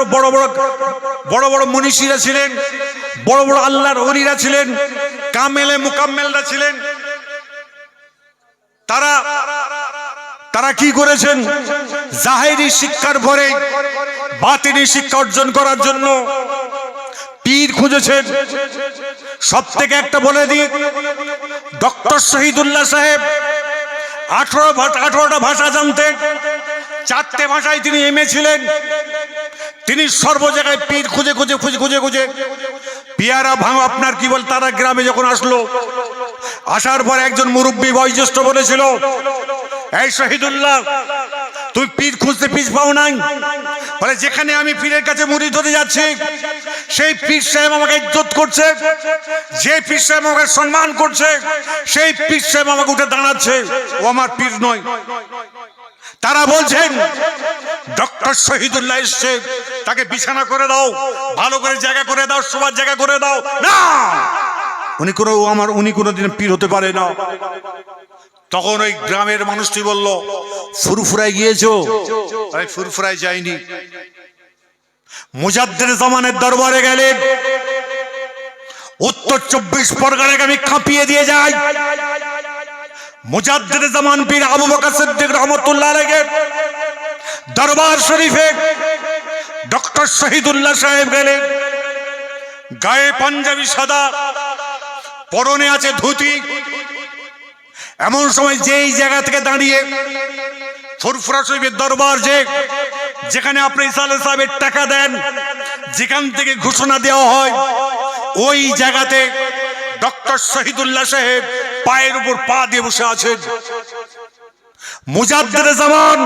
আল্লাহর বড় বড় বড় বড় মনীষীরা ছিলেন, বড় বড় আল্লাহর অলিরা ছিলেন, কামেলে মুকাম্মেলরা ছিলেন। তারা তারা কি করেছেন? জাহেরি শিক্ষার ভরে বাতিনি শিক্ষা অর্জন করার জন্য পীর খুঁজেছেন। সব থেকে একটা বলে দিই, ডক্টর শহীদুল্লাহ সাহেব আঠারো আঠারোটা ভাষা জানতেন, চারটে ভাষায় তিনি এমএ ছিলেন। তিনি সর্ব জায়গায় পীর খুঁজে খুঁজে খুঁজে খুঁজে খুঁজে। পিয়ারা ভাঙ আপনার কি বল, তারা গ্রামে যখন আসলো, আসার পর একজন মুরব্বী বয়োজ্যেষ্ঠ বলেছিল, এই শহীদুল্লাহ, তুই পীর খুঁজতে পিছ পাও নাই? বলে, যেখানে আমি পীরের কাছে মুড়ি ধরে যাচ্ছি, সেই পীর সাহেব আমাকে ইজ্জত করছে, যে পীর সাহেব আমাকে সম্মান করছে, সেই পীর সাহেব আমাকে উঠে দাঁড়াচ্ছে। ও আমার পীর নয়। তারা বলছেন, ডক্টর শহীদুল্লাহ এসছে, তাকে বিছানা করে দাও, ভালো করে জায়গা করে দাও সবার জায়গা করে দাও। না! উনি কোনো, আমার, উনি কোনোদিন পীর হতে পারে না। তখন ওই গ্রামের মানুষটি বলল, ফুরফুরায় গিয়েছো? আমি ফুরফুরায় যাইনি। মুজাদ্দের জামানের দরবারে গেলেন। উত্তর চব্বিশ পরগনাকে আমি কাঁপিয়ে দিয়ে যাই। মুজাদ্দের জামান পীর আবু বকর সিদ্দিক রহমতুল্লাহ আলাইহি, দরবার শরীফে ডক্টর শহীদুল্লাহ সাহেব গেলেন। গায়ে পাঞ্জাবি, সাদা, পরনে আছে ধুতি। এমন সময় যেই জায়গা থেকে দাঁড়িয়ে ফুরফুরা শরীফের দরবার যে, যেখানে আপনি ইসালে সাহেবের টাকা দেন, যেখান থেকে ঘোষণা দেওয়া হয়, ওই জায়গাতে ডক্টর শহীদুল্লাহ সাহেব পায়ের উপর পা দিয়ে বসে আছেন। মুজাদ্দের জামান,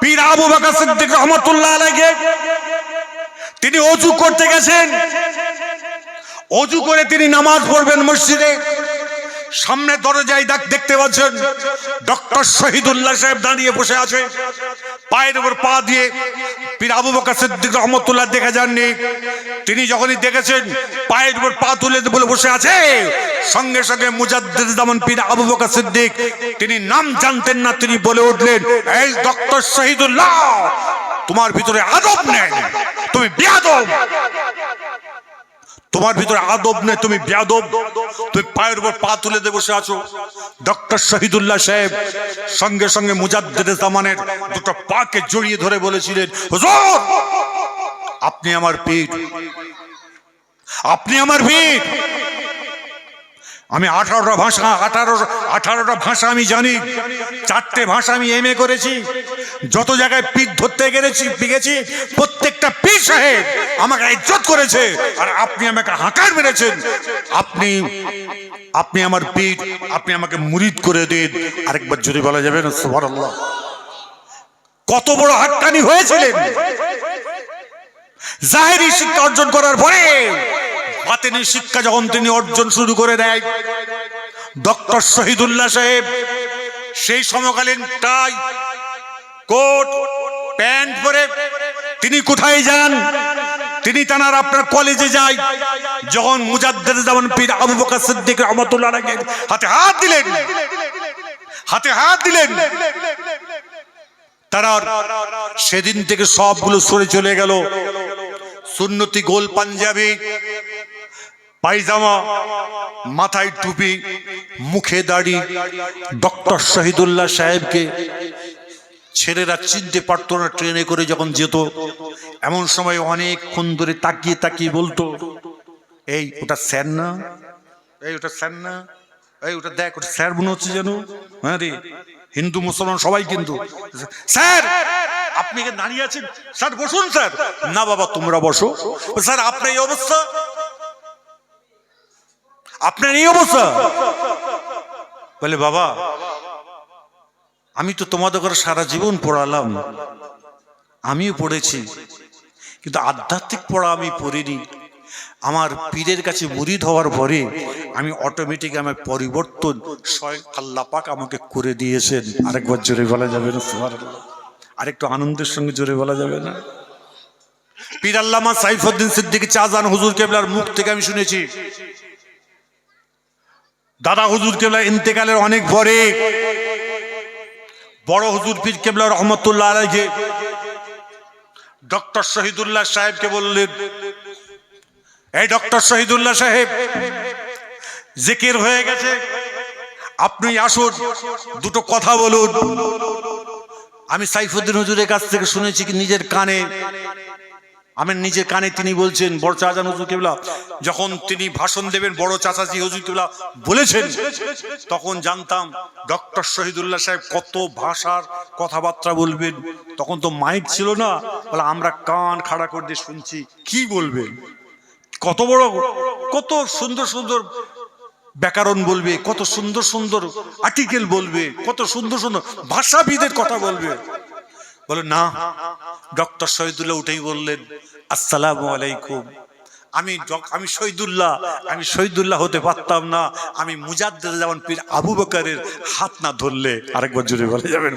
পীর আবু বাকা সিদ্দিক রহমতুল্লাহ আলাইকে তিনি অজু করতে গেছেন। অজু করে তিনি নামাজ পড়বেন মসজিদে। সামনে দরজায় দেখ দেখতে পাচ্ছেন ডক্টর শহীদুল্লাহ সাহেব দাঁড়িয়ে বসে আছে। পায়ের উপর পা দিয়ে পীর আবু বকর সিদ্দিক রহমতুল্লাহ দেখা যাননি। তিনি যখনই দেখেছেন, পায়ের উপর পা তুলে বলে বসে আছে। সঙ্গে সঙ্গে মুজাদ্দিদ জামান পীর আবু বকর সিদ্দিক, তিনি নাম জানতেন না, তিনি বলে উঠলেন, এই ডক্টর শহীদুল্লাহ, তোমার ভিতরে আদব নেই। তুমি বেয়াদব তোমার ভিতরে আদব নেই, তুমি বেয়াদব। তুমি পায়ের উপর পা তুলে দিয়ে বসে আছো। ডক্টর শহীদুল্লাহ সাহেব সঙ্গে সঙ্গে মুজাদ্দিদ জামানের দুটো পাকে জড়িয়ে ধরে বলেছিলেন, হুজুর, আপনি আমার পীর। আপনি আমার পীর। আমি আঠারোটা ভাষা আঠারো আঠারোটা ভাষা আমি জানি। চারটে ভাষা আমি এম করেছি। যত জায়গায় পিঠ ধরতে গেছি গেছি প্রত্যেকটা পীর সাহেব আমাকে ইজ্জত করেছে, আর আপনি আমাকে হাঁকার মেরেছেন। আপনি আপনি আমার পীর, আপনি আমাকে মুরিদ করে দিন। আরেকবার যদি বলা যাবে না, সুবহানাল্লাহ। কত বড় হাক্কানি হয়েছিলেন। জাহেরি শিক্ষা অর্জন করার পরে বাতেনি শিক্ষা যখন তিনি অর্জন শুরু করে দেয়, ডক্টর শহীদুল্লাহ সাহেব, সেই সমকালীন টাই কোট, প্যান্ট পরে তিনি কোথায় যান? তিনি তানার আপনার কলেজে যায়। যখন মুজাদ্দের যেমন পীর আবু বকর সিদ্দিক রহমতুল্লাহ হাতে হাত দিলেন, হাতে হাত দিলেন, তারা সেদিন থেকে সবগুলো সরে চলে গেল। সুন্নতি গোল পাঞ্জাবি, পায়জামা, মাথায় টুপি, মুখে দাড়ি। ডক্টর শহীদুল্লাহ সাহেবকে ছেলেরা চিনতে পারতো না ট্রেনে করে যখন যেত, এমন সময় অনেকক্ষণ ধরে তাকিয়ে তাকিয়ে বলতো, এই, ওটা স্যার না? এই, ওটা স্যার না? এই, ওটা দেখ, ওটা স্যার মনে হচ্ছে যেন? হ্যাঁ রে, হিন্দু, মুসলমান সবাই কিন্তু। স্যার, আপনি এখানে দাঁড়িয়ে আছেন? স্যার, বসুন, স্যার। না বাবা, তোমরা বসো। স্যার, আপনার এই অবস্থা? আপনার এই অবস্থা? বলে, বাবা আমি তো তোমাদের ঘরে সারা জীবন পড়ালাম। আমিও পড়েছি। কিন্তু আধ্যাত্মিক পড়া আমি পড়িনি। আমার পীরের কাছে মুরিদ হওয়ার পরে আমি অটোমেটিক আমার পরিবর্তন স্বয়ং আল্লাহ পাক আমাকে করে দিয়েছেন। আরেকবার জোরে বলা যাবে না। আরেকটু আনন্দের সঙ্গে জোরে বলা যাবে না। পীর আল্লামা সাইফুদ্দিন সিদ্দিকী চাজান হুজুর কেবলার মুখ থেকে আমি শুনেছি। দাদা হুজুর কেবলা ইন্তেকালের অনেক পরে বড় হুজুর পীর কেবলা রহমতুল্লাহ আলাইকে ডক্টর শহীদুল্লাহ সাহেবকে বললেন, এই ডক্টর শহীদুল্লাহ সাহেব, জিকির হয়ে গেছে। আপনি আসুন, দুটো কথা বলুন। আমি সাইফুদ্দিন হুজুরের কাছ থেকে শুনেছি কি নিজের কানে আমার নিজের কানে তিনি বলছেন, বড় চাচা হুজুর কেবলা, যখন তিনি ভাষণ দেবেন, বড় চাচাজি হুজুর কেবলা বলেছেন, তখন জানতাম ডক্টর শহীদুল্লাহ সাহেব কত ভাষার কথাবার্তা বলবেন। তখন তো মাইক ছিল না, বলে আমরা কান খাড়া করে দিয়ে শুনছি, কি বলবেন? কত বড়, কত সুন্দর সুন্দর ব্যাকরণ বলবে, কত সুন্দর সুন্দর আর্টিকেল বলবে, কত সুন্দর সুন্দর ভাষাবিদের কথা বলবে। বলে, না, ডক্টর শহীদুল্লাহ উঠেই বললেন আসসালামু আলাইকুম। আমি আমি শহীদুল্লাহ আমি শহীদুল্লাহ হতে পারতাম না। আমি মুজাদ্দের যেমন পীর আবু বকরের হাত না ধরলে আরেকবার জুড়ে বলে যাবেন।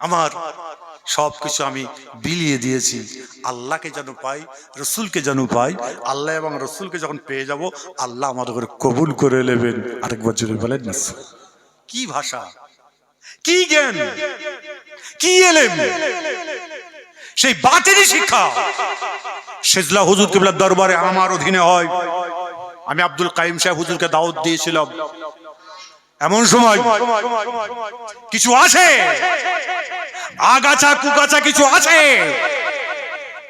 আমার সব কিছু আমি বিলিয়ে দিয়েছি। আল্লাহকে যেন পাই, রসুলকে যেন পাই, আল্লাহ এবং রসুলকে যখন পেয়ে যাব, আল্লাহ আমাদের করে কবুল করে নেবেন। আরেকবার জুড়ে বলেন না। কি ভাষা? কি জ্ঞান? কি এলেম? সেই বাতিনি শিক্ষা। সেজলা হুজুর কিবলার দরবারে আমার অধীনে হয়। আমি আব্দুল কাইম সাহেব হুজুরকে দাওয়াত দিয়েছিলাম। এমন সময় কিছু আছে। আগাছা কুগাছা কিছু আছে।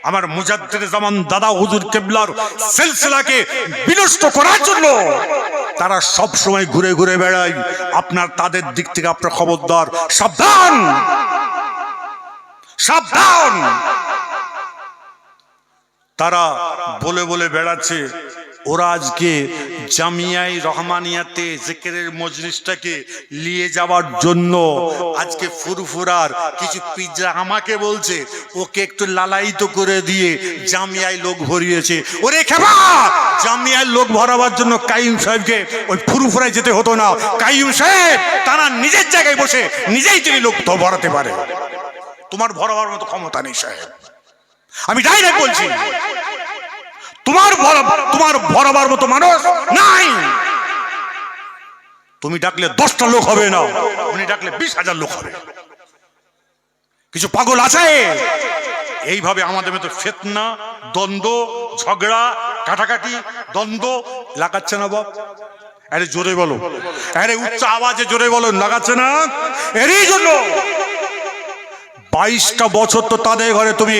আমার মুজাদ্দের জামান দাদা হুজুর কেবলার সিলসিলাকে বিনষ্ট করার জন্য তারা সব সময় ঘুরে ঘুরে বেড়ায়। আপনার তাদের দিক থেকে আপনার খবরদার সাবধান। সাবধান। তারা বলে বলে বেড়াচ্ছে, ওরা আজকে জামিয়াই রহমানিয়াতে জেকেরের মজলিসটাকে নিয়ে যাওয়ার জন্য আজকে ফুরফুরার কিছু পিজ্জা আমাকে বলছে, ওকে একটু লালায়িত করে দিয়ে জামিয়ায় লোক ভরিয়েছে। ওরে খেপা! জামিয়ায় লোক ভরাবার জন্য কাইম সাহেবকে ওই ফুরফুরায় যেতে হতো না। কাইম সাহেব, তারা নিজের জায়গায় বসে নিজেই তিনি লোক ভরাতে পারে। তোমার ভরাবার মতো ক্ষমতা নেই, সাহেব। আমি ডাইরেক্ট বলছি, তোমার তোমার ভরাবার মতো মানুষ নাই। তুমি ডাকলে দশটা লোক হবে না উনি ডাকলে বিশ হাজার লোক হবে। কিছু পাগল আছে? এইভাবে আমাদের মতো ফেতনা, দ্বন্দ্ব, ঝগড়া, কাটাকাটি, দ্বন্দ্ব, লাগাচ্ছে না বাপ। আরে জোরে বলো। আরে উচ্চ আওয়াজে জোরে বলো, লাগাচ্ছে না? এরই জন্য বাইশটা বছর তো তাদের ঘরে তুমি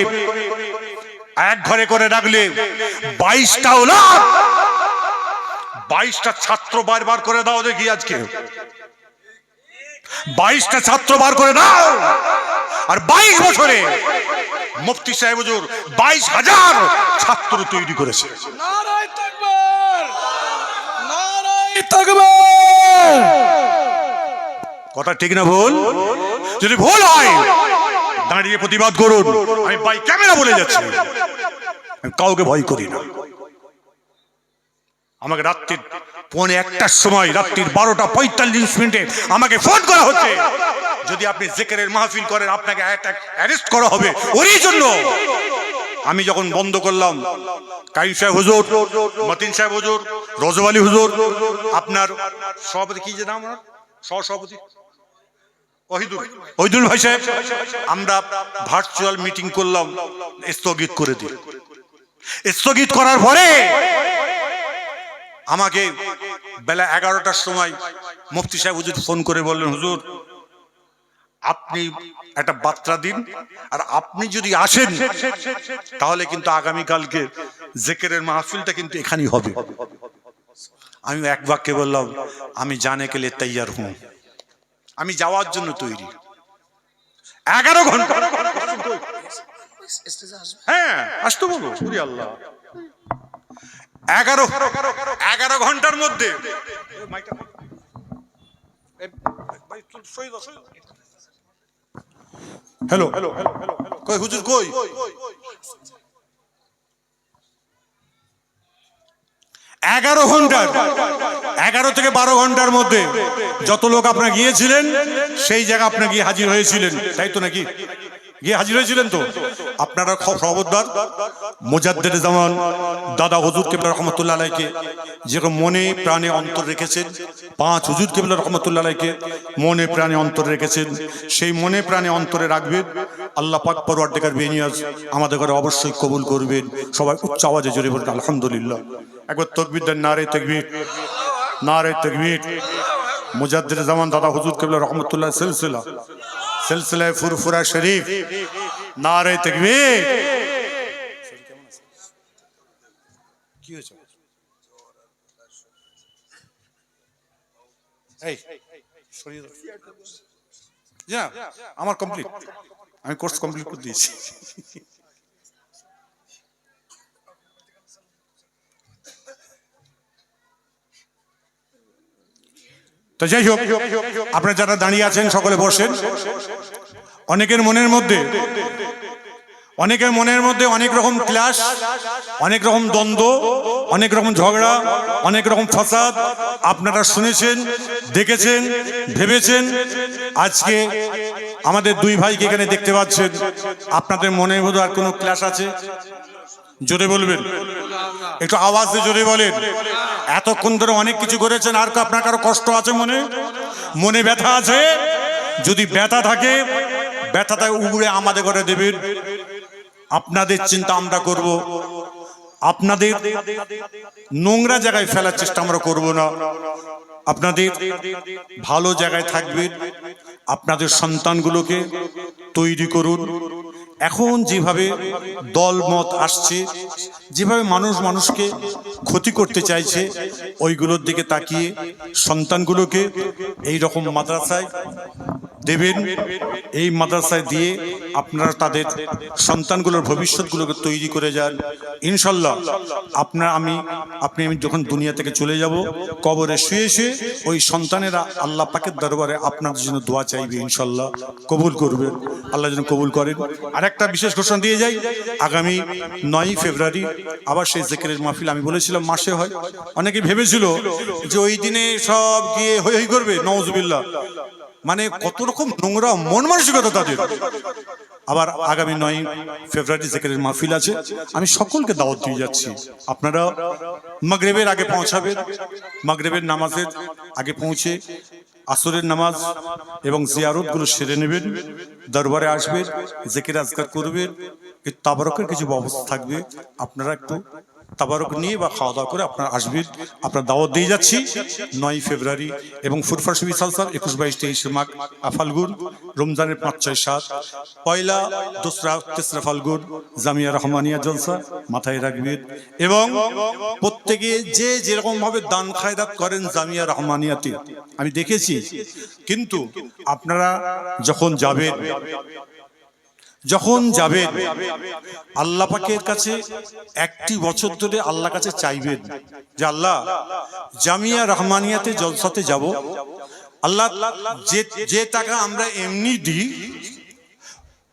এক ঘরে করে রাখলে। বাইশটা হলো বাইশটা ছাত্র বারবার করে দাও দেখি আজকে। বাইশটা ছাত্র বার করে দাও। আর বাইশ বছরে মুফতি সাহেব হুজুর বাইশ হাজার ছাত্র তৈরি করেছে। কথা ঠিক না ভুল? যদি ভুল হয় দাঁড়িয়ে প্রতিবাদ করুন। আমি বাই ক্যামেরা বলে যাচ্ছি। কাউকে ভয় করি না। আমাকে রাত্রির পৌনে একটার সময়, রাত্রির বারোটা পঁয়তাল্লিশ মিনিটে আমাকে ফোন করা হচ্ছে। যদি আপনি জেকেরের মাহফিল করেন, আপনাকে অ্যারেস্ট করা হবে। ওরই জন্য আমি যখন বন্ধ করলাম, কাইম সাহেব হুজুর, মতিন সাহেব হুজুর, রজব আলী হুজুর, আপনার সভাপতি, কি যে নাম? সহসভাপতি? ওহিদুল। ওহিদুল ভাই সাহেব আমরা ভার্চুয়াল মিটিং করলাম স্থগিত করে দিই। স্থগিত করার পরে আমাকে বেলা এগারোটার সময় মুফতি সাহেব হুজুর ফোন করে বললেন হুজুর আপনি একটা বার্তা দিন আর আপনি যদি আসেন তাহলে কিন্তু আগামীকালকে জেকেরের মাহফিলটা কিন্তু এখানেই হবে। আমি এক বাক্যে বললাম আমি জানে লিয়ে তৈয়ার হুঁ আমি যাওয়ার জন্য তৈরি। এগারো ঘণ্টা। হ্যাঁ আসতে বলো। আল্লাহ। এগারো এগারো ঘণ্টার মধ্যে। হ্যালো হ্যালো কই হুজুর কই? এগারো ঘণ্টার। এগারো থেকে বারো ঘণ্টার মধ্যে যত লোক আপনারা গিয়েছিলেন, সেই জায়গা আপনারা গিয়ে হাজির হয়েছিলেন। তাই তো নাকি? গিয়ে হাজির হয়েছিলেন তো? আপনারা খবরদার মোজাদ্দের জামান, দাদা হজুর কেবলা রহমতুল্লাহ আলাইকে, যেরকম মনে প্রাণে অন্তর রেখেছেন, পাঁচ হুজুর কেবলা রহমতুল্লাহ আলাইকে মনে প্রাণে অন্তর রেখেছেন, সেই মনে প্রাণে অন্তরে রাখবেন। আল্লাহ পাক পরওয়ার ডেকার বেনিয়াজ আমাদের ঘরে অবশ্যই কবুল করবেন। সবাই উচ্চ আওয়াজে জোরে বলুন, আলহামদুলিল্লাহ। একবার তকবির নারে তকবির। নারে তকবির মুজাদ্দির জামান দাদা হুজুর কেবলা রহমতুল্লাহ সিলসিলা সিলসিলায় ফুরফুরা শরীফ নারে তকবির কি হয়েছে এই সরিয়ে দাও যা আমার কমপ্লিট আমি কোর্স কমপ্লিট করে দিয়েছি তো যাই হোক, আপনারা যারা দাঁড়িয়ে আছেন, সকলে বসেন। অনেকের মনের মধ্যে, অনেকের মনের মধ্যে অনেক রকম ক্লাস, অনেক রকম দ্বন্দ্ব, অনেক রকম ঝগড়া, অনেক রকম ফাসাদ। আপনারা শুনেছেন, দেখেছেন, ভেবেছেন। আজকে আমাদের দুই ভাইকে এখানে দেখতে পাচ্ছেন। আপনাদের মনের মধ্যে আর কোনো ক্লাস আছে? জোরে বলবেন। একটু আওয়াজ দিয়ে জোরে বলেন। এতক্ষণ ধরে অনেক কিছু করেছেন, আর আপনার কারও কষ্ট আছে মনে? মনে ব্যথা আছে? যদি ব্যথা থাকে, ব্যথাটা উগড়ে আমাদের ঘরে দেবেন। আপনাদের চিন্তা আমরা করব। আপনাদের নোংরা জায়গায় ফেলার চেষ্টা আমরা করব না। আপনাদের ভালো জায়গায় থাকবেন। আপনাদের সন্তানগুলোকে তৈরি করুন। এখন যেভাবে দলমত আসছে যেভাবে মানুষ মানুষকে ক্ষতি করতে চাইছে ওইগুলোর দিকে তাকিয়ে সন্তানগুলোকে এই রকম মাদ্রাসায় দেবেন এই মাদ্রাসায় দিয়ে আপনারা তাদের সন্তানগুলোর ভবিষ্যৎগুলোকে তৈরি করে যান। ইনশাল্লাহ আপনার আমি, আপনি আমি যখন দুনিয়া থেকে চলে যাব, কবরে শুয়ে শুয়ে ওই সন্তানেরা আল্লাহ পাকের দরবারে আপনাদের জন্য দোয়া চাইবে ইনশাল্লাহ। কবুল করবে আল্লাহ যেন কবুল করেন। আর একটা বিশেষ ঘোষণা দিয়ে যাই, আগামী নয়ই ফেব্রুয়ারি আবার সেই জেকেরের মাহফিল আমি বলেছিলাম, মাসে হয়। অনেকে ভেবেছিল যে ওই দিনে সব গিয়ে হই হই করবে, নওয়াজুবিল্লাহ। মানে কত রকম নোংরা মন মানসিকতা তাদের। আবার আগামী নয় ফেব্রুয়ারি জেকেরের মাহফিল আছে। আমি সকলকে দাওয়াত দিয়ে যাচ্ছি। আপনারা মাগরেবের আগে পৌঁছাবেন। মাগরেবের নামাজের আগে পৌঁছে আসরের নামাজ এবং জিয়ারতগুলো সেরে নেবেন। দরবারে আসবেন জেকের আজকার করবেন। তাবারকের কিছু ব্যবস্থা থাকবে। আপনারা একটু তাবারক নিয়ে বা খাওয়া দাওয়া করে আপনার আসবেন আপনার দাওয়াত দিয়ে যাচ্ছি। নয় ফেব্রুয়ারি এবং ফুরফার শবি সালসাল একুশ বাইশ তেইশে মাঘ ফাল্গুন রমজানের পাঁচ ছয় সাত। পয়লা দোসরা তেসরা ফাল্গুন জামিয়া রহমানিয়া জলসা মাথায় রাখবেন এবং প্রত্যেকে যে যেরকম ভাবে দান খায়রাত করেন জামিয়া রহমানিয়াতে। আমি দেখেছি। কিন্তু আপনারা যখন যাবেন যখন যাবেন আল্লাহ পাকের কাছে একটি বছর ধরে আল্লাহ কাছে চাইবেন যে, আল্লাহ, জামিয়া রহমানিয়াতে জলসাতে যাব। আল্লাহ, যে যে টাকা আমরা এমনি দিই,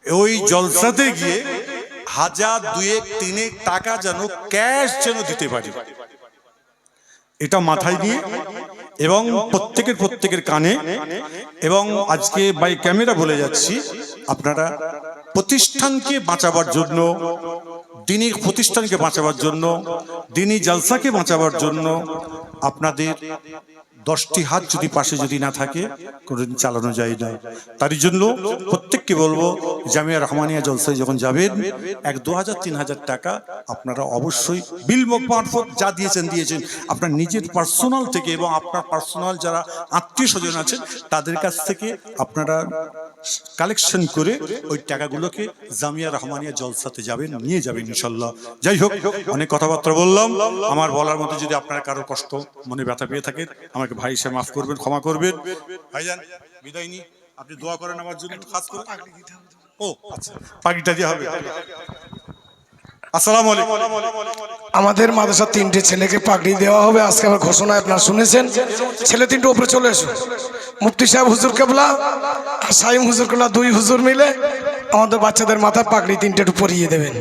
ওই জলসাতে গিয়ে হাজার দুয়েক, তিনেক টাকা যেন ক্যাশ যেন দিতে পারি। এটা মাথায় নিয়ে এবং প্রত্যেকের প্রত্যেকের কানে এবং আজকে বাই ক্যামেরা বলে যাচ্ছি, আপনারা প্রতিষ্ঠানকে বাঁচাবার জন্য দিনী প্রতিষ্ঠানকে বাঁচাবার জন্য দিনী জালসাকে বাঁচাবার জন্য আপনাদের দশটি হাত যদি পাশে যদি না থাকে, কোনোদিন চালানো যায় না। তার জন্য প্রত্যেককে বলব, জামিয়া রহমানিয়া জলসায় যখন যাবেন, এক দু হাজার, তিন হাজার টাকা আপনারা অবশ্যই বিল মারফত যা দিয়েছেন দিয়েছেন। আপনার নিজের পার্সোনাল থেকে এবং আপনার পার্সোনাল যারা আত্মীয় স্বজন আছেন, তাদের কাছ থেকে আপনারা কালেকশন করে ওই টাকাগুলোকে জামিয়া রহমানিয়া জলসাতে যাবেন, নিয়ে যাবেন। ইনশাল্লাহ। যাই হোক, অনেক কথাবার্তা বললাম। আমার বলার মধ্যে যদি আপনার কারও কষ্ট, মনে ব্যথা পেয়ে থাকেন আমাকে ভাই হিসেবে মাফ করবেন, ক্ষমা করবেন। আপনি দোয়া করেন আমার জন্য ও আচ্ছা পাখিটা দিয়ে হবে। আমাদের মাদ্রাসার তিনটে ছেলেকে পাগড়ি দেওয়া হবে, আজকে আমার ঘোষণা আপনারা শুনেছেন। ছেলে তিনটে উপরে চলে এসো। মুফতি সাহেব, হুজুর কেবলা সাইম হুজুর কেবলা দুই হুজুর মিলে আমাদের বাচ্চাদের মাথায় পাগড়ি তিনটে একটু পরিয়ে দেবেন।